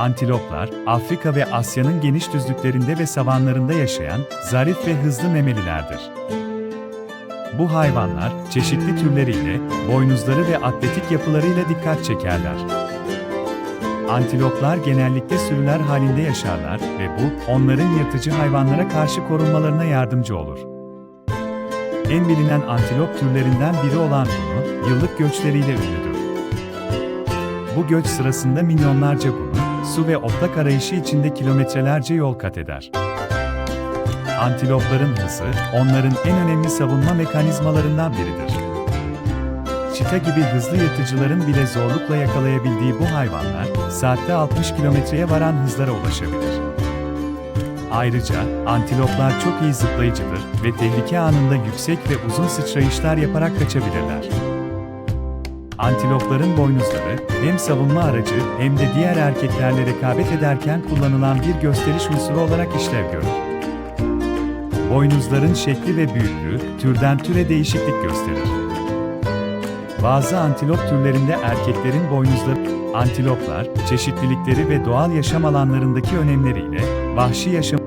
Antiloplar, Afrika ve Asya'nın geniş düzlüklerinde ve savanlarında yaşayan, zarif ve hızlı memelilerdir. Bu hayvanlar, çeşitli türleriyle, boynuzları ve atletik yapılarıyla dikkat çekerler. Antiloplar genellikle sürüler halinde yaşarlar ve bu, onların yırtıcı hayvanlara karşı korunmalarına yardımcı olur. En bilinen antilop türlerinden biri olan bunu, yıllık göçleriyle ünlüdür. Bu göç sırasında milyonlarca bunu, su ve otlak arayışı içinde kilometrelerce yol kat eder. Antilopların hızı, onların en önemli savunma mekanizmalarından biridir. Çita gibi hızlı yırtıcıların bile zorlukla yakalayabildiği bu hayvanlar, saatte 60 kilometreye varan hızlara ulaşabilir. Ayrıca, antiloplar çok iyi zıplayıcıdır ve tehlike anında yüksek ve uzun sıçrayışlar yaparak kaçabilirler. Antilopların boynuzları, hem savunma aracı hem de diğer erkeklerle rekabet ederken kullanılan bir gösteriş unsuru olarak işlev görür. Boynuzların şekli ve büyüklüğü, türden türe değişiklik gösterir. Bazı antilop türlerinde erkeklerin boynuzları, antiloplar, çeşitlilikleri ve doğal yaşam alanlarındaki önemleriyle, vahşi yaşam